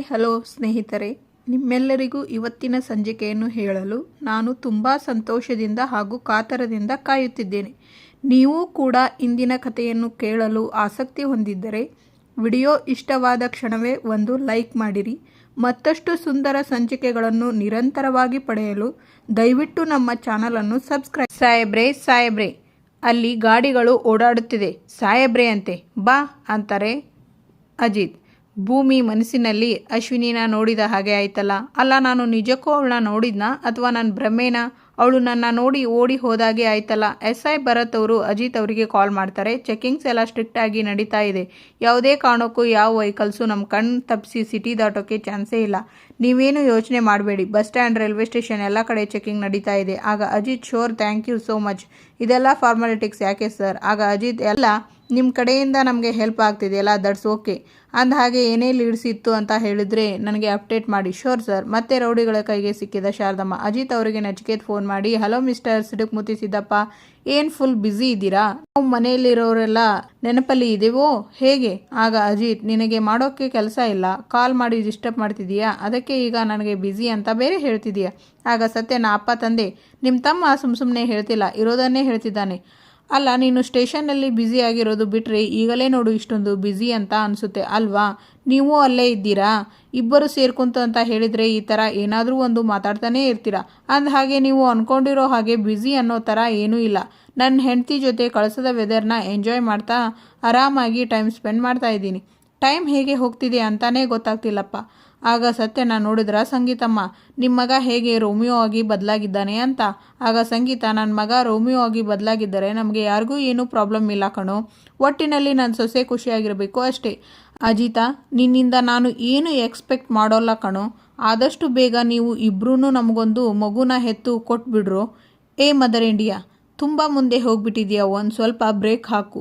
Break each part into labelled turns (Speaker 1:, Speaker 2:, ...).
Speaker 1: Hi, hello ಸ್ನೇಹಿತರೆ. ನಿಮ್ಮೆಲ್ಲರಿಗೂ ಇವತ್ತಿನ ಸಂಜಿಕೆಯನ್ನು ಹೇಳಲು ನಾನು ತುಂಬ ಸಂತೋಷದಿಂದ ಹಾಗೂ ಕಾತರದಿಂದ ಕಾಯುತ್ತಿದ್ದೇನೆ. ನೀವು ಕೂಡ ಇಂದಿನ ಕಥೆಯನ್ನು ಕೇಳಲು ಆಸಕ್ತಿ ಹೊಂದಿದ್ದರೆ ವಿಡಿಯೋ ಇಷ್ಟವಾದ ಕ್ಷಣವೇ ಒಂದು ಲೈಕ್ ಮಾಡಿರಿ. ಮತ್ತಷ್ಟು ಸುಂದರ ಸಂಚಿಕೆಗಳನ್ನು ನಿರಂತರವಾಗಿ ಪಡೆಯಲು ದಯವಿಟ್ಟು ನಮ್ಮ ಚಾನಲನ್ನು ಸಬ್ಸ್ಕ್ರೈಬ್ ಸಾಯಬ್ರೆ ಸಾಯಬ್ರೆ ಅಲ್ಲಿ ಗಾಡಿಗಳು ಓಡಾಡುತ್ತಿದೆ. ಸಾಯಬ್ರೆ ಅಂತೆ, ಬಾ ಅಂತಾರೆ ಅಜಿತ್. ಭೂಮಿ ಮನಸ್ಸಿನಲ್ಲಿ ಅಶ್ವಿನಿನ ನೋಡಿದ ಹಾಗೆ ಆಯ್ತಲ್ಲ. ಅಲ್ಲ, ನಾನು ನಿಜಕ್ಕೂ ಅವಳನ್ನ ನೋಡಿದ್ನಾ? ಅಥವಾ ನನ್ನ ಭ್ರಮೇನ ಅವಳು ನನ್ನ ನೋಡಿ ಓಡಿ ಹೋದಾಗೆ ಆಯ್ತಲ್ಲ. ಎಸ್ ಐ ಭರತ್ ಅವರು ಅಜಿತ್ ಅವರಿಗೆ ಕಾಲ್ ಮಾಡ್ತಾರೆ. ಚೆಕಿಂಗ್ಸ್ ಎಲ್ಲ ಸ್ಟ್ರಿಕ್ಟ್ ಆಗಿ ನಡೀತಾ ಇದೆ. ಯಾವುದೇ ಕಾರಣಕ್ಕೂ ಯಾವ ವೆಹಿಕಲ್ಸು ನಮ್ಮ ಕಣ್ಣು ತಪ್ಪಿಸಿ ಸಿಟಿ ದಾಟೋಕ್ಕೆ ಚಾನ್ಸೇ ಇಲ್ಲ. ನೀವೇನು ಯೋಚನೆ ಮಾಡಬೇಡಿ. ಬಸ್ ಸ್ಟ್ಯಾಂಡ್, ರೈಲ್ವೆ ಸ್ಟೇಷನ್ ಎಲ್ಲ ಕಡೆ ಚೆಕಿಂಗ್ ನಡೀತಾ ಇದೆ. ಆಗ Ajit, sure thank you so much. ಇದೆಲ್ಲ ಫಾರ್ಮಾಲಿಟಿಕ್ಸ್ ಯಾಕೆ ಸರ್? ಆಗ ಅಜಿತ್ ಎಲ್ಲ ನಿಮ್ಮ ಕಡೆಯಿಂದ ನಮಗೆ ಹೆಲ್ಪ್ ಆಗ್ತಿದೆಯಲ್ಲ ದಟ್ಸ್ ಓಕೆ ಅಂದ ಹಾಗೆ ಏನೇ ಲೀಡ್ಸ್ ಇತ್ತು ಅಂತ ಹೇಳಿದರೆ ನನಗೆ ಅಪ್ಡೇಟ್ ಮಾಡಿ. ಶೋರ್ ಸರ್ ಮತ್ತೆ ರೌಡಿಗಳ ಕೈಗೆ ಸಿಕ್ಕಿದ ಶಾರದಮ್ಮ, ಅಜಿತ್ ಅವರಿಗೆ ನಚಿಕೇತ್ ಫೋನ್ ಮಾಡಿ ಹಲೋ ಮಿಸ್ಟರ್ ಸಿಡುಕ್ ಸಿದ್ದಪ್ಪ, ಏನು ಫುಲ್ ಬ್ಯುಸಿ ಇದ್ದೀರಾ? ನಾವು ಮನೆಯಲ್ಲಿರೋರೆಲ್ಲ ನೆನಪಲ್ಲಿ ಇದೆವೋ? ಹೇಗೆ? ಆಗ ಅಜಿತ್, ನಿನಗೆ ಮಾಡೋಕ್ಕೆ ಕೆಲಸ ಇಲ್ಲ. ಕಾಲ್ ಮಾಡಿ ಡಿಸ್ಟರ್ಬ್ ಮಾಡ್ತಿದೀಯಾ? ಅದಕ್ಕೆ ಈಗ ನನಗೆ ಬ್ಯುಸಿ ಅಂತ ಬೇರೆ ಹೇಳ್ತಿದೀಯಾ? ಆಗ ಸತ್ಯನ ಅಪ್ಪ ತಂದೆ ನಿಮ್ಮ ತಮ್ಮ ಸುಮ್ಮ ಸುಮ್ಮನೆ ಹೇಳ್ತಿಲ್ಲ, ಇರೋದನ್ನೇ ಹೇಳ್ತಿದ್ದಾನೆ. ಅಲ್ಲ, ನೀನು ಸ್ಟೇಷನ್ನಲ್ಲಿ ಬ್ಯುಸಿ ಆಗಿರೋದು ಬಿಟ್ಟರೆ ಈಗಲೇ ನೋಡು ಇಷ್ಟೊಂದು ಬ್ಯುಸಿ ಅಂತ ಅನಿಸುತ್ತೆ ಅಲ್ವಾ? ನೀವು ಅಲ್ಲೇ ಇದ್ದೀರಾ? ಇಬ್ಬರು ಸೇರ್ಕೊಂತು ಅಂತ ಹೇಳಿದರೆ ಈ ಥರ ಏನಾದರೂ ಒಂದು ಮಾತಾಡ್ತಾನೇ ಇರ್ತೀರಾ. ಅಂದ ಹಾಗೆ ನೀವು ಅಂದ್ಕೊಂಡಿರೋ ಹಾಗೆ ಬ್ಯುಸಿ ಅನ್ನೋ ಥರ ಏನೂ ಇಲ್ಲ. ನನ್ನ ಹೆಂಡತಿ ಜೊತೆ ಕಳಿಸದ ವೆದರ್ನ ಎಂಜಾಯ್ ಮಾಡ್ತಾ ಆರಾಮಾಗಿ ಟೈಮ್ ಸ್ಪೆಂಡ್ ಮಾಡ್ತಾ ಇದ್ದೀನಿ. ಟೈಮ್ ಹೇಗೆ ಹೋಗ್ತಿದೆ ಅಂತಲೇ ಗೊತ್ತಾಗ್ತಿಲ್ಲಪ್ಪ. ಆಗ ಸತ್ಯನ ನೋಡಿದ್ರ, ಸಂಗೀತಮ್ಮ ನಿಮ್ಮ ಮಗ ಹೇಗೆ ರೋಮಿಯೋ ಆಗಿ ಬದಲಾಗಿದ್ದಾನೆ ಅಂತ. ಆಗ ಸಂಗೀತ ನನ್ನ ಮಗ ರೋಮಿಯೋ ಆಗಿ ಬದಲಾಗಿದ್ದರೆ ನಮಗೆ ಯಾರಿಗೂ ಏನೂ ಪ್ರಾಬ್ಲಮ್ ಇಲ್ಲ ಕಣೋ. ಒಟ್ಟಿನಲ್ಲಿ ನನ್ನ ಸೊಸೆ ಖುಷಿಯಾಗಿರಬೇಕು ಅಷ್ಟೇ. ಅಜಿತಾ, ನಿನ್ನಿಂದ ನಾನು ಏನು ಎಕ್ಸ್ಪೆಕ್ಟ್ ಮಾಡೋಲ್ಲ ಕಣೋ. ಆದಷ್ಟು ಬೇಗ ನೀವು ಇಬ್ಬರೂ ನಮಗೊಂದು ಮಗುನ ಹೆತ್ತು ಕೊಟ್ಬಿಡ್ರು. ಏ ಮದರ್ ಇಂಡಿಯಾ, ತುಂಬ ಮುಂದೆ ಹೋಗ್ಬಿಟ್ಟಿದೆಯಾ, ಒಂದು ಸ್ವಲ್ಪ ಬ್ರೇಕ್ ಹಾಕು.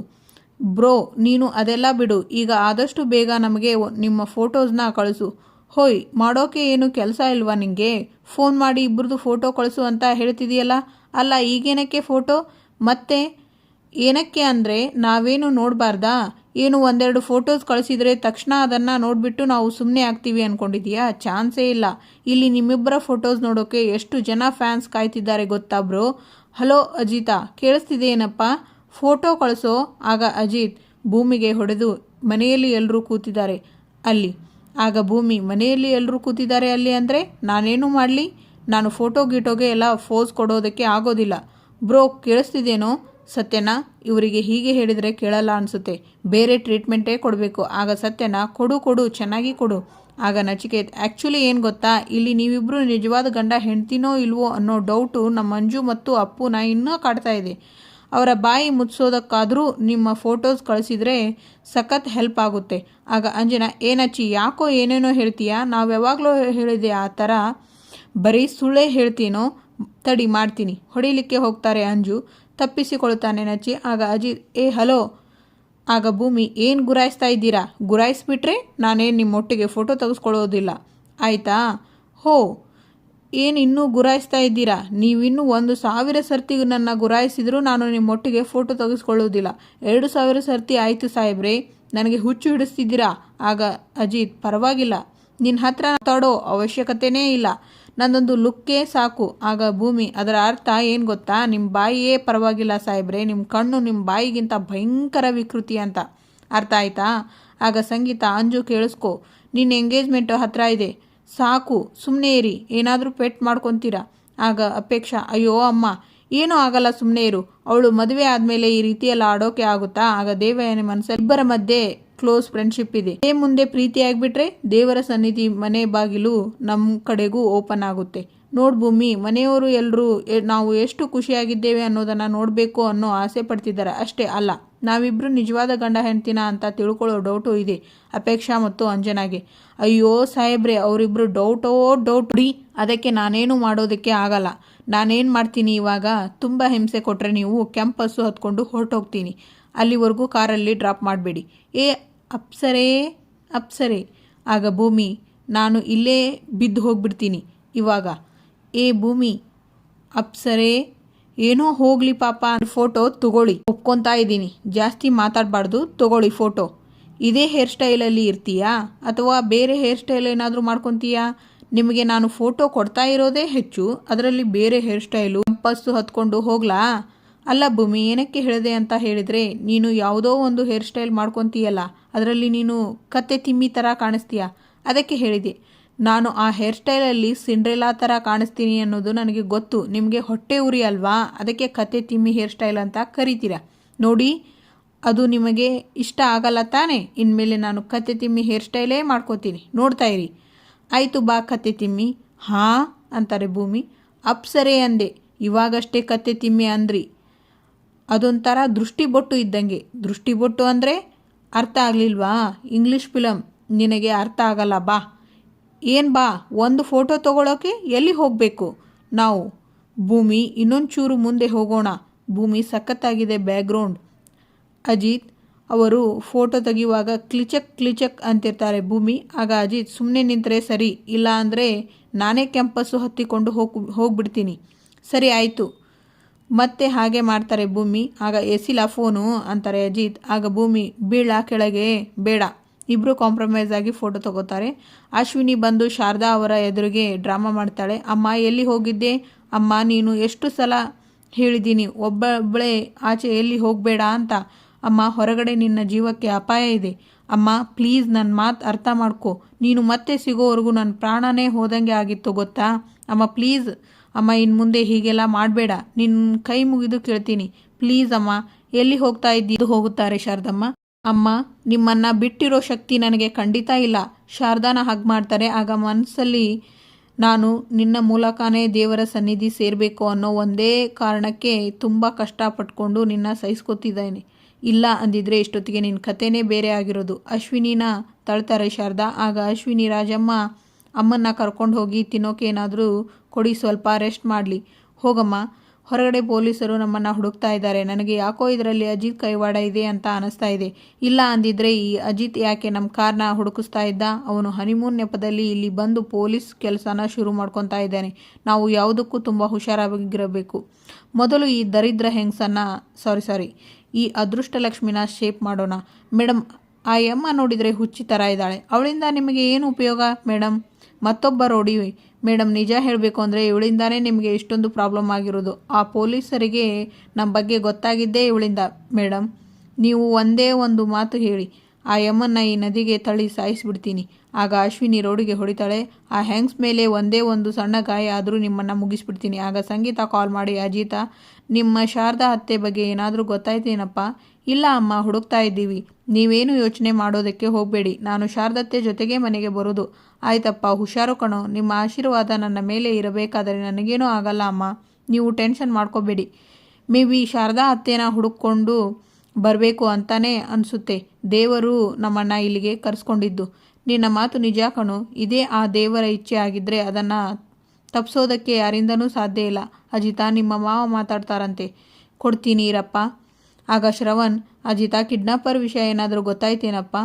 Speaker 1: ಬ್ರೋ, ನೀನು ಅದೆಲ್ಲ ಬಿಡು. ಈಗ ಆದಷ್ಟು ಬೇಗ ನಮಗೆ ನಿಮ್ಮ ಫೋಟೋಸ್ನ ಕಳಿಸು. ಹೋಯ್, ಮಾಡೋಕೆ ಏನು ಕೆಲಸ ಇಲ್ವಾ ನಿಂಗೆ? ಫೋನ್ ಮಾಡಿ ಇಬ್ಬರದು ಫೋಟೋ ಕಳಿಸು ಅಂತ ಹೇಳ್ತಿದೆಯಲ್ಲ? ಅಲ್ಲ, ಈಗೇನಕ್ಕೆ ಫೋಟೋ? ಮತ್ತೆ ಏನಕ್ಕೆ ಅಂದರೆ ನಾವೇನು ನೋಡಬಾರ್ದಾ? ಏನು ಒಂದೆರಡು ಫೋಟೋಸ್ ಕಳಿಸಿದರೆ ತಕ್ಷಣ ಅದನ್ನು ನೋಡಿಬಿಟ್ಟು ನಾವು ಸುಮ್ಮನೆ ಆಗ್ತೀವಿ ಅಂದ್ಕೊಂಡಿದೀಯಾ ಚಾನ್ಸೇ ಇಲ್ಲ. ಇಲ್ಲಿ ನಿಮ್ಮಿಬ್ಬರ ಫೋಟೋಸ್ ನೋಡೋಕೆ ಎಷ್ಟು ಜನ ಫ್ಯಾನ್ಸ್ ಕಾಯ್ತಿದ್ದಾರೆ ಗೊತ್ತಾ ಬ್ರೋ? ಹಲೋ, ಅಜಿತಾ ಕೇಳಿಸ್ತಿದೆಯೇನಪ್ಪ ಫೋಟೋ ಕಳಿಸೋ? ಆಗ ಅಜಿತ್ ಭೂಮಿಗೆ ಹೊಡೆದು ಮನೆಯಲ್ಲಿ ಎಲ್ಲರೂ ಕೂತಿದ್ದಾರೆ. ಅಲ್ಲಿ ಆಗ ಭೂಮಿ ಮನೆಯಲ್ಲಿ ಎಲ್ಲರೂ ಕೂತಿದ್ದಾರೆ ಅಲ್ಲಿ ಅಂದರೆ, ನಾನೇನು ಮಾಡಲಿ? ನಾನು ಫೋಟೋ ಗೀಟೋಗೆ ಎಲ್ಲ ಫೋಸ್ ಕೊಡೋದಕ್ಕೆ ಆಗೋದಿಲ್ಲ. ಬ್ರೋ ಕೇಳಿಸ್ತಿದ್ದೇನೋ ಸತ್ಯನ, ಇವರಿಗೆ ಹೀಗೆ ಹೇಳಿದರೆ ಕೇಳಲ್ಲ ಅನಿಸುತ್ತೆ. ಬೇರೆ ಟ್ರೀಟ್ಮೆಂಟೇ ಕೊಡಬೇಕು. ಆಗ ಸತ್ಯನ, ಕೊಡು ಕೊಡು, ಚೆನ್ನಾಗಿ ಕೊಡು. ಆಗ ನಚಿಕೇತ್ ಆ್ಯಕ್ಚುಲಿ ಏನು ಗೊತ್ತಾ? ಇಲ್ಲಿ ನೀವಿಬ್ಬರು ನಿಜವಾದ ಗಂಡ ಹೆಂಡ್ತಿನೋ ಇಲ್ವೋ ಅನ್ನೋ ಡೌಟು ನಮ್ಮ ಮಂಜು ಮತ್ತು ಅಪ್ಪುನ ಇನ್ನೂ ಕಾಡ್ತಾ ಇದೆ. ಅವರ ಬಾಯಿ ಮುಚ್ಚೋದಕ್ಕಾದರೂ ನಿಮ್ಮ ಫೋಟೋಸ್ ಕಳಿಸಿದರೆ ಸಖತ್ ಹೆಲ್ಪ್ ಆಗುತ್ತೆ. ಆಗ ಅಂಜನಾ, ಏನಚ್ಚಿ, ಯಾಕೋ ಏನೇನೋ ಹೇಳ್ತೀಯಾ? ನಾವು ಯಾವಾಗಲೂ ಹೇಳಿದೆ ಆ ಥರ ಬರೀ ಸುಳ್ಳೇ ಹೇಳ್ತೀನೋ? ತಡಿ, ಮಾಡ್ತೀನಿ. ಹೊಡಿಲಿಕ್ಕೆ ಹೋಗ್ತಾರೆ ಅಂಜು. ತಪ್ಪಿಸಿಕೊಳ್ತಾನೆ ನಚ್ಚಿ. ಆಗ ಅಜಿತ್, ಏ, ಹಲೋ. ಆಗ ಭೂಮಿ, ಏನು ಗುರಾಯಿಸ್ತಾ ಇದ್ದೀರಾ? ಗುರಾಯಿಸ್ಬಿಟ್ರೆ ನಾನೇನು ನಿಮ್ಮೊಟ್ಟಿಗೆ ಫೋಟೋ ತೆಗೆಸ್ಕೊಳ್ಳೋದಿಲ್ಲ. ಆಯಿತಾ? ಹೋ ಏನು ಇನ್ನೂ ಗುರಾಯಿಸ್ತಾ ಇದ್ದೀರಾ? ನೀವಿನ್ನೂ ಒಂದು ಸಾವಿರ ಸರ್ತಿ ನನ್ನ ಗುರಾಯಿಸಿದರೂ ನಾನು ನಿಮ್ಮ ನಿಮ್ಮೊಟ್ಟಿಗೆ ಫೋಟೋ ತೆಗೆಸ್ಕೊಳ್ಳೋದಿಲ್ಲ ಎರಡು ಸಾವಿರ ಸರ್ತಿ ಆಯಿತು ಸಾಹೇಬ್ರೆ, ನನಗೆ ಹುಚ್ಚು ಹಿಡಿಸ್ತಿದ್ದೀರಾ? ಆಗ ಅಜಿತ್, ಪರವಾಗಿಲ್ಲ. ನಿನ್ನ ಹತ್ರ ಮಾತಾಡೋ ಅವಶ್ಯಕತೆನೇ ಇಲ್ಲ. ನನ್ನೊಂದು ಲುಕ್ಕೇ ಸಾಕು. ಆಗ ಭೂಮಿ, ಅದರ ಅರ್ಥ ಏನು ಗೊತ್ತಾ? ನಿಮ್ಮ ಬಾಯಿಯೇ ಪರವಾಗಿಲ್ಲ ಸಾಹೇಬ್ರೆ. ನಿಮ್ಮ ಕಣ್ಣು ನಿಮ್ಮ ಬಾಯಿಗಿಂತ ಭಯಂಕರ ವಿಕೃತಿ ಅಂತ. ಅರ್ಥ ಆಯ್ತಾ? ಆಗ ಸಂಗೀತ, ಅಂಜು ಕೇಳಿಸ್ಕೊ. ನಿನ್ನ ಎಂಗೇಜ್ಮೆಂಟು ಹತ್ರ ಇದೆ. ಸಾಕು ಸುಮ್ಮನೆ ಇರಿ, ಏನಾದರೂ ಪೆಟ್ ಮಾಡ್ಕೊತೀರಾ? ಆಗ ಅಪೇಕ್ಷಾ, ಅಯ್ಯೋ ಅಮ್ಮ, ಏನೂ ಆಗಲ್ಲ ಸುಮ್ಮನೆ ಇರು, ಅವಳು ಮದುವೆ ಆದಮೇಲೆ ಈ ರೀತಿಯೆಲ್ಲ ಆಡೋಕೆ ಆಗುತ್ತಾ? ಆಗ ದೇವಯ್ಯನ ಮನಸ್ಸಲ್ಲಿ ಇಬ್ಬರ ಮಧ್ಯೆ ಕ್ಲೋಸ್ ಫ್ರೆಂಡ್ಶಿಪ್ ಇದೆ. ಮುಂದೆ ಪ್ರೀತಿ ಆಗಿಬಿಟ್ರೆ ದೇವರ ಸನ್ನಿಧಿ ಮನೆ ಬಾಗಿಲು ನಮ್ಮ ಕಡೆಗೂ ಓಪನ್ ಆಗುತ್ತೆ. ನೋಡ್ ಭೂಮಿ, ಮನೆಯವರು ಎಲ್ಲರೂ ನಾವು ಎಷ್ಟು ಖುಷಿಯಾಗಿದ್ದೇವೆ ಅನ್ನೋದನ್ನು ನೋಡಬೇಕು ಅನ್ನೋ ಆಸೆ ಪಡ್ತಿದ್ದಾರೆ. ಅಷ್ಟೇ ಅಲ್ಲ ನಾವಿಬ್ಬರು ನಿಜವಾದ ಗಂಡ ಹೆಂಡ್ತಿನ ಅಂತ ತಿಳ್ಕೊಳ್ಳೋ ಡೌಟು ಇದೆ, ಅಪೇಕ್ಷಾ ಮತ್ತು ಅಂಜನಾಗೆ. ಅಯ್ಯೋ ಸಾಹೇಬ್ರೆ ಅವರಿಬ್ಬರು ಡೌಟೋ ಡೌಟ್ ರೀ ಅದಕ್ಕೆ ನಾನೇನು ಮಾಡೋದಕ್ಕೆ ಆಗಲ್ಲ. ನಾನೇನು ಮಾಡ್ತೀನಿ ಇವಾಗ? ತುಂಬ ಹಿಂಸೆ ಕೊಟ್ಟರೆ ನೀವು ಕ್ಯಾಂಪಸ್ಸು ಹತ್ಕೊಂಡು ಹೊರಟೋಗ್ತೀನಿ. ಅಲ್ಲಿವರೆಗೂ ಕಾರಲ್ಲಿ ಡ್ರಾಪ್ ಮಾಡಬೇಡಿ. ಏ, ಅಪ್ಸರೇ ಅಪ್ಸರೇ. ಆಗ ಭೂಮಿ, ನಾನು ಇಲ್ಲೇ ಬಿದ್ದು ಹೋಗ್ಬಿಡ್ತೀನಿ ಇವಾಗ. ಏ ಭೂಮಿ, ಅಪ್ಸರೇ, ಏನೋ ಹೋಗ್ಲಿ ಪಾಪ ಫೋಟೋ ತಗೊಳ್ಳಿ. ಒಪ್ಕೊತಾ ಇದ್ದೀನಿ. ಜಾಸ್ತಿ ಮಾತಾಡಬಾರ್ದು, ತಗೊಳ್ಳಿ ಫೋಟೋ ಇದೇ ಹೇರ್ ಸ್ಟೈಲಲ್ಲಿ ಇರ್ತೀಯಾ? ಅಥವಾ ಬೇರೆ ಹೇರ್ ಸ್ಟೈಲ್ ಏನಾದರೂ ಮಾಡ್ಕೊತೀಯಾ? ನಿಮಗೆ ನಾನು ಫೋಟೋ ಕೊಡ್ತಾ ಇರೋದೇ ಹೆಚ್ಚು, ಅದರಲ್ಲಿ ಬೇರೆ ಹೇರ್ ಸ್ಟೈಲು ಪಸ್ಸು ಹತ್ಕೊಂಡು ಹೋಗ್ಲಾ? ಅಲ್ಲ ಭೂಮಿ, ಏನಕ್ಕೆ ಹೇಳಿದೆ ಅಂತ ಹೇಳಿದರೆ, ನೀನು ಯಾವುದೋ ಒಂದು ಹೇರ್ ಸ್ಟೈಲ್ ಮಾಡ್ಕೊತೀಯಲ್ಲ, ಅದರಲ್ಲಿ ನೀನು ಕತ್ತೆ ತಿಮ್ಮಿ ಥರ ಕಾಣಿಸ್ತೀಯ? ಅದಕ್ಕೆ ಹೇಳಿದೆ. ನಾನು ಆ ಹೇರ್ ಸ್ಟೈಲಲ್ಲಿ ಸಿಂಡ್ರೆಲಾ ಥರ ಕಾಣಿಸ್ತೀನಿ ಅನ್ನೋದು ನನಗೆ ಗೊತ್ತು. ನಿಮಗೆ ಹೊಟ್ಟೆ ಉರಿ ಅಲ್ವಾ? ಅದಕ್ಕೆ ಕತೆ ತಿಮ್ಮಿ ಹೇರ್ ಸ್ಟೈಲ್ ಅಂತ ಕರಿತೀರ. ನೋಡಿ, ಅದು ನಿಮಗೆ ಇಷ್ಟ ಆಗಲ್ಲ ತಾನೇ? ಇನ್ಮೇಲೆ ನಾನು ಕತೆ ತಿಮ್ಮಿ ಹೇರ್ ಸ್ಟೈಲೇ ಮಾಡ್ಕೋತೀನಿ. ನೋಡ್ತಾ ಇರಿ. ಆಯಿತು ಬಾ ಕತೆ ತಿಮ್ಮಿ. ಹಾಂ, ಅಂತಾರೆ ಭೂಮಿ. ಅಪ್ಸರೆ ಅಂದೆ. ಇವಾಗಷ್ಟೇ ಕತೆ ತಿಮ್ಮಿ ಅಂದ್ರಿ. ಅದೊಂಥರ ದೃಷ್ಟಿಬೊಟ್ಟು ಇದ್ದಂಗೆ. ದೃಷ್ಟಿಬೊಟ್ಟು ಅಂದರೆ ಅರ್ಥ ಆಗಲಿಲ್ವಾ? ಇಂಗ್ಲೀಷ್ ಫಿಲಮ್ ನಿನಗೆ ಅರ್ಥ ಆಗಲ್ಲ, ಬಾ. ಏನು ಬಾ, ಒಂದು ಫೋಟೋ ತಗೊಳ್ಳೋಕೆ ಎಲ್ಲಿ ಹೋಗಬೇಕು? ನಾವು, ಭೂಮಿ ಇನ್ನೊಂದು ಚೂರು ಮುಂದೆ ಹೋಗೋಣ. ಭೂಮಿ ಸಖತ್ತಾಗಿದೆ ಬ್ಯಾಕ್ಗ್ರೌಂಡ್ ಅಜಿತ್, ಅವರು ಫೋಟೋ ತೆಗೆಯುವಾಗ ಕ್ಲಿಚಕ್ ಕ್ಲಿಚಕ್ ಅಂತಿರ್ತಾರೆ ಭೂಮಿ. ಆಗ ಅಜಿತ್ ಸುಮ್ಮನೆ ನಿಂತರೆ ಸರಿ ಇಲ್ಲ ಅಂದರೆ ನಾನೇ ಕ್ಯಾಂಪಸ್ಸು ಹತ್ತಿಕೊಂಡು ಹೋಗಿ, ಹೋಗ್ಬಿಡ್ತೀನಿ. ಸರಿ, ಆಯಿತು. ಮತ್ತೆ ಹಾಗೆ ಮಾಡ್ತಾರೆ ಭೂಮಿ. ಆಗ ಎಸಿಲ ಫೋನು ಅಂತಾರೆ ಅಜಿತ್. ಆಗ ಭೂಮಿ ಬೀಳ ಕೆಳಗೆ? ಬೇಡ. ಇಬ್ಬರು ಕಾಂಪ್ರಮೈಸ್ ಆಗಿ ಫೋಟೋ ತಗೋತಾರೆ. ಅಶ್ವಿನಿ ಬಂದು ಶಾರದಾ ಅವರ ಎದುರಿಗೆ ಡ್ರಾಮಾ ಮಾಡ್ತಾಳೆ. ಅಮ್ಮ, ಎಲ್ಲಿ ಹೋಗಿದ್ದೆ? ಅಮ್ಮ, ನೀನು ಎಷ್ಟು ಸಲ ಹೇಳಿದ್ದೀನಿ ಒಬ್ಬೊಬ್ಬಳೇ ಆಚೆ ಎಲ್ಲಿ ಹೋಗಬೇಡ ಅಂತ. ಅಮ್ಮ, ಹೊರಗಡೆ ನಿನ್ನ ಜೀವಕ್ಕೆ ಅಪಾಯ ಇದೆ. ಅಮ್ಮ ಪ್ಲೀಸ್ ನನ್ನ ಮಾತು ಅರ್ಥ ಮಾಡ್ಕೊ. ನೀನು ಮತ್ತೆ ಸಿಗೋವರೆಗೂ ನನ್ನ ಪ್ರಾಣನೇ ಹೋದಂಗೆ ಆಗಿತ್ತು, ಗೊತ್ತಾ? ಅಮ್ಮ ಪ್ಲೀಸ್ ಅಮ್ಮ ಇನ್ನು ಮುಂದೆ ಹೀಗೆಲ್ಲ ಮಾಡಬೇಡ. ನಿನ್ನ ಕೈ ಮುಗಿದು ಕೇಳ್ತೀನಿ. ಪ್ಲೀಸ್ ಅಮ್ಮ, ಎಲ್ಲಿ ಹೋಗ್ತಾ ಇದ್ದಿದ್ದು ಹೋಗುತ್ತಾರೆ ಶಾರದಮ್ಮ. ಅಮ್ಮ, ನಿಮ್ಮನ್ನ ಬಿಟ್ಟಿರೋ ಶಕ್ತಿ ನನಗೆ ಖಂಡಿತ ಇಲ್ಲ. ಶಾರದಾನ ಹಾಗೆ ಮಾಡ್ತಾರೆ. ಆಗ ಮನಸ್ಸಲ್ಲಿ ನಾನು ನಿನ್ನ ಮೂಲಕನೇ ದೇವರ ಸನ್ನಿಧಿ ಸೇರಬೇಕು ಅನ್ನೋ ಒಂದೇ ಕಾರಣಕ್ಕೆ ತುಂಬ ಕಷ್ಟಪಟ್ಕೊಂಡು ನಿನ್ನ ಸಹಿಸ್ಕೊತಿದ್ದೇನೆ. ಇಲ್ಲ ಅಂದಿದ್ರೆ ಇಷ್ಟೊತ್ತಿಗೆ ನಿನ್ನ ಕಥೆನೇ ಬೇರೆ ಆಗಿರೋದು. ಅಶ್ವಿನಿನ ತಳ್ತಾರೆ ಶಾರದಾ. ಆಗ ಅಶ್ವಿನಿ, ರಾಜಮ್ಮ ಅಮ್ಮನ್ನ ಕರ್ಕೊಂಡು ಹೋಗಿ ತಿನ್ನೋಕೆ ಏನಾದರೂ ಕೊಡಿ, ಸ್ವಲ್ಪ ರೆಸ್ಟ್ ಮಾಡಲಿ. ಹೋಗಮ್ಮ. ಹೊರಗಡೆ ಪೊಲೀಸರು ನಮ್ಮನ್ನು ಹುಡುಕ್ತಾ ಇದ್ದಾರೆ. ನನಗೆ ಯಾಕೋ ಇದರಲ್ಲಿ ಅಜಿತ್ ಕೈವಾಡ ಇದೆ ಅಂತ ಅನಿಸ್ತಾ ಇದೆ. ಇಲ್ಲ ಅಂದಿದ್ರೆ ಈ ಅಜಿತ್ ಯಾಕೆ ನಮ್ಮ ಕಾರ್ನ ಹುಡುಕಿಸ್ತಾ ಇದ್ದ? ಅವನು ಹನಿಮೂನ್ ನೆಪದಲ್ಲಿ ಇಲ್ಲಿ ಬಂದು ಪೊಲೀಸ್ ಕೆಲಸನ ಶುರು ಮಾಡ್ಕೊತಾ ಇದ್ದಾನೆ. ನಾವು ಯಾವುದಕ್ಕೂ ತುಂಬ ಹುಷಾರಾಗಿರಬೇಕು. ಮೊದಲು ಈ ದರಿದ್ರ ಹೆಂಗಸನ್ನ ಸಾರಿ ಸಾರಿ ಈ ಅದೃಷ್ಟ ಲಕ್ಷ್ಮಿನ ಶೇಪ್ ಮಾಡೋಣ. ಮೇಡಮ್ ಆ ಯಮ್ಮ ನೋಡಿದರೆ ಹುಚ್ಚಿ ಥರ ಇದ್ದಾಳೆ. ಅವಳಿಂದ ನಿಮಗೆ ಏನು ಉಪಯೋಗ ಮೇಡಮ್ ಮತ್ತೊಬ್ಬ ರೋಡಿ ಮೇಡಮ್ ನಿಜ ಹೇಳಬೇಕು ಅಂದರೆ ಇವಳಿಂದಾನೇ ನಿಮಗೆ ಇಷ್ಟೊಂದು ಪ್ರಾಬ್ಲಮ್ ಆಗಿರೋದು. ಆ ಪೊಲೀಸರಿಗೆ ನಮ್ಮ ಬಗ್ಗೆ ಗೊತ್ತಾಗಿದ್ದೇ ಇವಳಿಂದ. ಮೇಡಮ್ ನೀವು ಒಂದೇ ಒಂದು ಮಾತು ಹೇಳಿ. ಆ ಯಮ್ಮನ್ನ ಈ ನದಿಗೆ ತಳ್ಳಿ ಸಾಯಿಸಿಬಿಡ್ತೀನಿ. ಆಗ ಅಶ್ವಿನಿ ರೋಡಿಗೆ ಹೊಡಿತಾಳೆ. ಆ ಹ್ಯಾಂಗ್ಸ್ ಮೇಲೆ ಒಂದೇ ಒಂದು ಸಣ್ಣ ಗಾಯ ಆದರೂ ನಿಮ್ಮನ್ನು ಮುಗಿಸ್ಬಿಡ್ತೀನಿ. ಆಗ ಸಂಗೀತ ಕಾಲ್ ಮಾಡಿ, ಅಜಿತ, ನಿಮ್ಮ ಶಾರದಾ ಹತ್ಯೆ ಬಗ್ಗೆ ಏನಾದರೂ ಗೊತ್ತಾಯ್ತೇನಪ್ಪ? ಇಲ್ಲ ಅಮ್ಮ, ಹುಡುಕ್ತಾ ಇದ್ದೀವಿ. ನೀವೇನು ಯೋಚನೆ ಮಾಡೋದಕ್ಕೆ ಹೋಗಬೇಡಿ. ನಾನು ಶಾರದತ್ತೆ ಜೊತೆಗೆ ಮನೆಗೆ ಬರೋದು. ಆಯ್ತಪ್ಪ, ಹುಷಾರು ಕಣೋ. ನಿಮ್ಮ ಆಶೀರ್ವಾದ ನನ್ನ ಮೇಲೆ ಇರಬೇಕಾದರೆ ನನಗೇನೂ ಆಗಲ್ಲ ಅಮ್ಮ. ನೀವು ಟೆನ್ಷನ್ ಮಾಡ್ಕೋಬೇಡಿ. ಮೇ ಬಿ ಶಾರದಾ ಅತ್ತೆನ ಹುಡುಕೊಂಡು ಬರಬೇಕು ಅಂತಾನೆ ಅನಿಸುತ್ತೆ. ದೇವರು ನಮ್ಮನ್ನ ಇಲ್ಲಿಗೆ ಕರೆಸ್ಕೊಂಡಿದ್ದು. ನಿನ್ನ ಮಾತು ನಿಜ ಕಣು. ಇದೇ ಆ ದೇವರ ಇಚ್ಛೆ ಆಗಿದ್ದರೆ ಅದನ್ನು ತಪ್ಪಿಸೋದಕ್ಕೆ ಯಾರಿಂದನೂ ಸಾಧ್ಯ ಇಲ್ಲ. ಅಜಿತಾ, ನಿಮ್ಮ ಮಾವ ಮಾತಾಡ್ತಾರಂತೆ. ಕೊಡ್ತೀನಿ ಇರಪ್ಪ. ಆಗ ಶ್ರವಣ್, ಅಜಿತ, ಕಿಡ್ನಾಪರ್ ವಿಷಯ ಏನಾದರೂ ಗೊತ್ತಾಯ್ತೇನಪ್ಪ?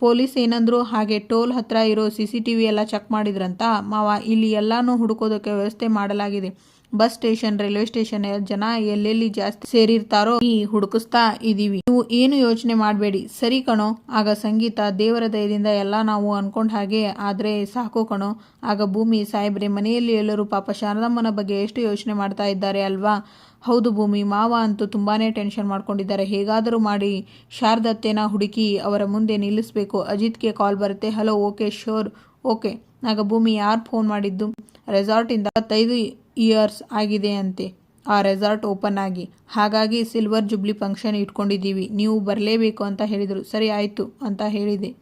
Speaker 1: ಪೊಲೀಸ್ ಏನಂದ್ರು ಹಾಗೆ ಟೋಲ್ ಹತ್ರ ಇರೋ ಸಿ ಸಿ ಟಿ ವಿ ಎಲ್ಲ ಚೆಕ್ ಮಾಡಿದ್ರಂತ? ಮಾವ, ಇಲ್ಲಿ ಎಲ್ಲನೂ ಹುಡುಕೋದಕ್ಕೆ ವ್ಯವಸ್ಥೆ ಮಾಡಲಾಗಿದೆ. ಬಸ್ ಸ್ಟೇಷನ್, ರೈಲ್ವೆ ಸ್ಟೇಷನ್ ಜನ ಎಲ್ಲೆಲ್ಲಿ ಜಾಸ್ತಿ ಸೇರಿರ್ತಾರೋ ಈ ಹುಡುಕಿಸ್ತಾ ಇದೀವಿ. ನೀವು ಏನು ಯೋಚನೆ ಮಾಡಬೇಡಿ. ಸರಿ ಕಣೋ. ಆಗ ಸಂಗೀತ ದೇವರ ದಯದಿಂದ ಎಲ್ಲ ನಾವು ಅನ್ಕೊಂಡ್ ಹಾಗೆ ಆದ್ರೆ ಸಾಕು ಕಣೋ. ಆಗ ಭೂಮಿ ಸಾಹೇಬ್ರೆ ಮನೆಯಲ್ಲಿ ಎಲ್ಲರೂ ಪಾಪ ಶಾರದಮ್ಮನ ಬಗ್ಗೆ ಎಷ್ಟು ಯೋಚನೆ ಮಾಡ್ತಾ ಇದ್ದಾರೆ ಅಲ್ವಾ? ಹೌದು ಭೂಮಿ, ಮಾವ ಅಂತೂ ತುಂಬಾನೇ ಟೆನ್ಷನ್ ಮಾಡ್ಕೊಂಡಿದ್ದಾರೆ. ಹೇಗಾದರೂ ಮಾಡಿ ಶಾರದತ್ತೆನ ಹುಡುಕಿ ಅವರ ಮುಂದೆ ನಿಲ್ಲಿಸಬೇಕು. ಅಜಿತ್ಗೆ ಕಾಲ್ ಬರುತ್ತೆ. Hello, okay, sure. ಓಕೆ. ಆಗ ಭೂಮಿ ಯಾರು ಫೋನ್ ಮಾಡಿದ್ದು? ರೆಸಾರ್ಟಿಂದ ಹತ್ತೈದು ಇಯರ್ಸ್ ಆಗಿದೆ ಅಂತೆ ಆ ರೆಸಾರ್ಟ್ ಓಪನ್ ಆಗಿ. ಹಾಗಾಗಿ ಸಿಲ್ವರ್ ಜುಬ್ಲಿ ಫಂಕ್ಷನ್ ಇಟ್ಕೊಂಡಿದ್ದೀವಿ. ನೀವು ಬರಲೇಬೇಕು ಅಂತ ಹೇಳಿದರು. ಸರಿ, ಆಯಿತು ಅಂತ ಹೇಳಿದೆ.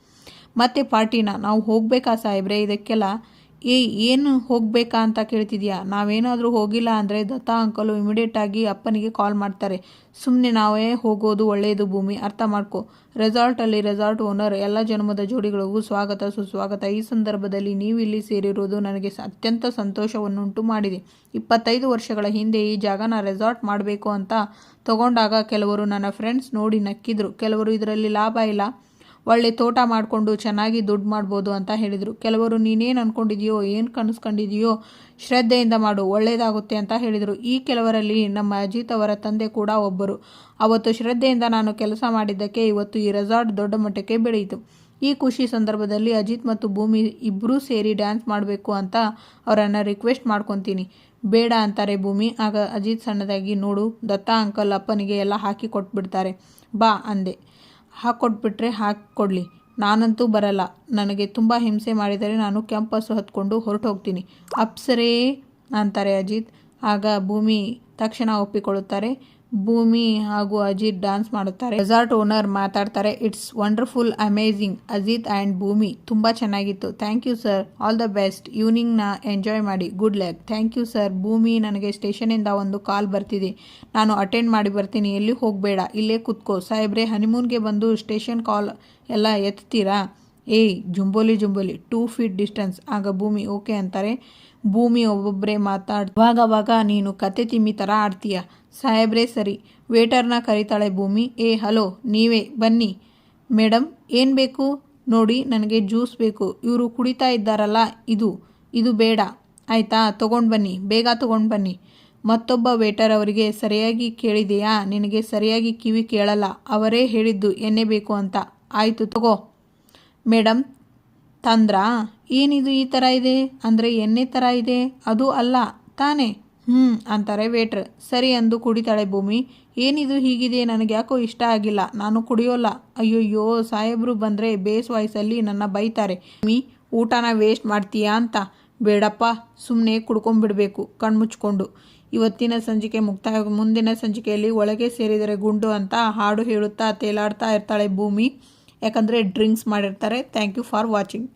Speaker 1: ಮತ್ತೆ ಪಾರ್ಟಿನ, ನಾವು ಹೋಗಬೇಕಾ ಸಾಹೇಬ್ರೆ? ಇದಕ್ಕೆಲ್ಲ ಏ ಏನು ಹೋಗಬೇಕಾ ಅಂತ ಕೇಳ್ತಿದ್ಯಾ? ನಾವೇನಾದರೂ ಹೋಗಿಲ್ಲ ಅಂದರೆ ದತ್ತಾ ಅಂಕಲು ಇಮಿಡಿಯೇಟಾಗಿ ಅಪ್ಪನಿಗೆ ಕಾಲ್ ಮಾಡ್ತಾರೆ. ಸುಮ್ಮನೆ ನಾವೇ ಹೋಗೋದು ಒಳ್ಳೆಯದು ಭೂಮಿ, ಅರ್ಥ ಮಾಡ್ಕೊ. ರೆಸಾರ್ಟಲ್ಲಿ ರೆಸಾರ್ಟ್ ಓನರ್ ಎಲ್ಲ ಜನ್ಮದ ಜೋಡಿಗಳಿಗೂ ಸ್ವಾಗತ, ಸುಸ್ವಾಗತ. ಈ ಸಂದರ್ಭದಲ್ಲಿ ನೀವು ಇಲ್ಲಿ ಸೇರಿರುವುದು ನನಗೆ ಅತ್ಯಂತ ಸಂತೋಷವನ್ನುಂಟು ಮಾಡಿದೆ. ಇಪ್ಪತ್ತೈದು ವರ್ಷಗಳ ಹಿಂದೆ ಈ ಜಾಗನ ರೆಸಾರ್ಟ್ ಮಾಡಬೇಕು ಅಂತ ತಗೊಂಡಾಗ ಕೆಲವರು ನನ್ನ ಫ್ರೆಂಡ್ಸ್ ನೋಡಿ ನಕ್ಕಿದ್ರು. ಕೆಲವರು ಇದರಲ್ಲಿ ಲಾಭ ಇಲ್ಲ. ಒಳ್ಳೆ ತೋಟ ಮಾಡಿಕೊಂಡು ಚೆನ್ನಾಗಿ ದುಡ್ಡು ಮಾಡ್ಬೋದು ಅಂತ ಹೇಳಿದರು. ಕೆಲವರು, ನೀನೇನು ಅಂದ್ಕೊಂಡಿದೆಯೋ ಏನು ಕನಸ್ಕೊಂಡಿದೆಯೋ, ಶ್ರದ್ಧೆಯಿಂದ ಮಾಡು ಒಳ್ಳೆಯದಾಗುತ್ತೆ ಅಂತ ಹೇಳಿದರು. ಈ ಕೆಲವರಲ್ಲಿ ನಮ್ಮ ಅಜಿತ್ ಅವರ ತಂದೆ ಕೂಡ ಒಬ್ಬರು. ಅವತ್ತು ಶ್ರದ್ಧೆಯಿಂದ ನಾನು ಕೆಲಸ ಮಾಡಿದ್ದಕ್ಕೆ ಇವತ್ತು ಈ ರೆಸಾರ್ಟ್ ದೊಡ್ಡ ಮಟ್ಟಕ್ಕೆ ಬೆಳೆಯಿತು. ಈ ಖುಷಿ ಸಂದರ್ಭದಲ್ಲಿ ಅಜಿತ್ ಮತ್ತು ಭೂಮಿ ಇಬ್ಬರೂ ಸೇರಿ ಡ್ಯಾನ್ಸ್ ಮಾಡಬೇಕು ಅಂತ ಅವರನ್ನು ರಿಕ್ವೆಸ್ಟ್ ಮಾಡ್ಕೊತೀನಿ. ಬೇಡ ಅಂತಾರೆ ಭೂಮಿ. ಆಗ ಅಜಿತ್ ಸಣ್ಣದಾಗಿ, ನೋಡು, ದತ್ತ, ಅಂಕಲ್ ಅಪ್ಪನಿಗೆ ಎಲ್ಲ ಹಾಕಿ ಕೊಟ್ಬಿಡ್ತಾರೆ. ಬಾ, ಅಂದೆ. ಹಾಕ್ಕೊಟ್ಬಿಟ್ರೆ ಹಾಕ್ಕೊಡ್ಲಿ ನಾನಂತೂ ಬರಲ್ಲ. ನನಗೆ ತುಂಬ ಹಿಂಸೆ ಮಾಡಿದರೆ ನಾನು ಕ್ಯಾಂಪಸ್ ಹತ್ಕೊಂಡು ಹೊರಟು ಹೋಗ್ತೀನಿ ಅಪ್ಸರೇ, ಅಂತಾರೆ ಅಜಿತ್. ಆಗ ಭೂಮಿ ತಕ್ಷಣ ಒಪ್ಪಿಕೊಳ್ಳುತ್ತಾರೆ. ಭೂಮಿ ಹಾಗೂ ಅಜಿತ್ ಡ್ಯಾನ್ಸ್ ಮಾಡುತ್ತಾರೆ. ರೆಸಾರ್ಟ್ ಓನರ್ ಮಾತಾಡ್ತಾರೆ it's wonderful amazing Ajit and Bhoomi ತುಂಬ ಚೆನ್ನಾಗಿತ್ತು. Thank you sir all the best ಈವ್ನಿಂಗ್ನ enjoy ಮಾಡಿ. Good luck thank you sir Bhoomi ನನಗೆ ಸ್ಟೇಷನಿಂದ ಒಂದು ಕಾಲ್ ಬರ್ತಿದೆ. ನಾನು ಅಟೆಂಡ್ ಮಾಡಿ ಬರ್ತೀನಿ. ಎಲ್ಲಿ ಹೋಗಬೇಡ? ಇಲ್ಲೇ ಕುತ್ಕೋ. ಸಾಹೇಬ್ರೆ ಹನಿಮೂನ್ಗೆ ಬಂದು ಸ್ಟೇಷನ್ ಕಾಲ್ ಎಲ್ಲ ಎತ್ತೀರಾ? ಏಯ್, ಜುಂಬೋಲಿ ಜುಂಬೋಲಿ. ಟೂ ಫೀಟ್ ಡಿಸ್ಟೆನ್ಸ್ ಆಗ ಭೂಮಿ ಓಕೆ ಅಂತಾರೆ. ಭೂಮಿ ಒಬ್ಬೊಬ್ಬರೇ ಮಾತಾಡ್ ಅವಾಗವಾಗ ನೀನು ಕತೆ ತಿಮ್ಮಿ ಥರ ಆಡ್ತೀಯ? ಸಾಹೇಬ್ರೇ, ಸರಿ. ವೇಟರ್ನ ಕರೀತಾಳೆ ಭೂಮಿ. ಏ, ಹಲೋ, ನೀವೇ, ಬನ್ನಿ. ಮೇಡಮ್ ಏನು ಬೇಕು? ನೋಡಿ, ನನಗೆ ಜ್ಯೂಸ್ ಬೇಕು. ಇವರು ಕುಡಿತಾ ಇದ್ದಾರಲ್ಲ, ಇದು. ಇದು ಬೇಡ. ಆಯಿತಾ, ತೊಗೊಂಡು ಬನ್ನಿ. ಬೇಗ ತೊಗೊಂಡು ಬನ್ನಿ. ಮತ್ತೊಬ್ಬ ವೇಟರ್ ಅವರಿಗೆ ಸರಿಯಾಗಿ ಕೇಳಿದೆಯಾ? ನಿನಗೆ ಸರಿಯಾಗಿ ಕಿವಿ ಕೇಳಲ್ಲ. ಅವರೇ ಹೇಳಿದ್ದು ಎಣ್ಣೆ ಬೇಕು ಅಂತ. ಆಯಿತು, ತಗೋ. ಮೇಡಮ್ ತಂದ್ರಾ, ಏನಿದು ಈ ಥರ ಇದೆ? ಅಂದರೆ ಎಣ್ಣೆ ಥರ ಇದೆ? ಅದು ಅಲ್ಲ, ತಾನೇ. ಹ್ಞೂ ಅಂತಾರೆ ವೇಟ್ರ್. ಸರಿ ಅಂದು ಕುಡಿತಾಳೆ ಭೂಮಿ. ಏನಿದು ಹೀಗಿದೆ? ನನಗೆ ಯಾಕೋ ಇಷ್ಟ ಆಗಿಲ್ಲ. ನಾನು ಕುಡಿಯೋಲ್ಲ. ಅಯ್ಯಯ್ಯೋ, ಸಾಹೇಬರು ಬಂದರೆ ಬೇಸ್ ವಾಯ್ಸಲ್ಲಿ ನನ್ನ ಬೈತಾರೆ. ಮೀ ಊಟನ ವೇಸ್ಟ್ ಮಾಡ್ತೀಯಾ ಅಂತ. ಬೇಡಪ್ಪ ಸುಮ್ಮನೆ ಕುಡ್ಕೊಂಬಿಡ್ಬೇಕು, ಕಣ್ಮುಚ್ಕೊಂಡು. ಇವತ್ತಿನ ಸಂಜಿಕೆ ಮುಕ್ತಾಯ, ಮುಂದಿನ ಸಂಜಿಕೆಯಲ್ಲಿ ಒಳಗೆ ಸೇರಿದರೆ ಗುಂಡು ಅಂತ ಹಾಡು ಹೇಳುತ್ತಾ ತೇಲಾಡ್ತಾ ಇರ್ತಾಳೆ ಭೂಮಿ. ಯಾಕಂದರೆ ಡ್ರಿಂಕ್ಸ್ ಮಾಡಿರ್ತಾರೆ. Thank you for watching